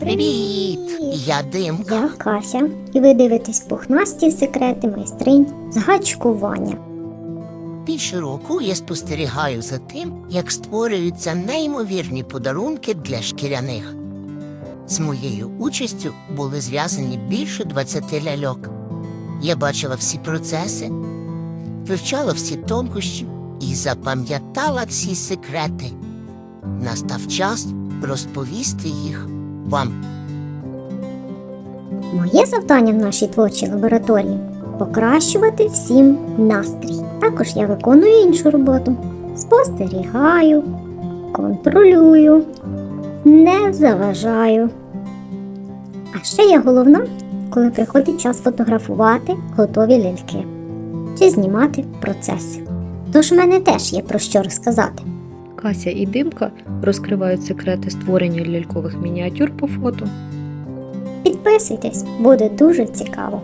Привіт! Я Димка. Я Кася, і ви дивитесь пухнасті секрети майстринь згачкування. Більше року я спостерігаю за тим, як створюються неймовірні подарунки для шкіряних. З моєю участю були зв'язані більше 20 ляльок. Я бачила всі процеси, вивчала всі тонкощі і запам'ятала всі секрети. Настав час розповісти їх вам. Моє завдання в нашій творчій лабораторії покращувати всім настрій. Також я виконую іншу роботу. Спостерігаю, контролюю, не заважаю. А ще я головна, коли приходить час фотографувати готові ляльки чи знімати процеси. Тож в мене теж є про що розказати. Кася і Димка розкривають секрети створення лялькових мініатюр по фото. Підписуйтесь, буде дуже цікаво.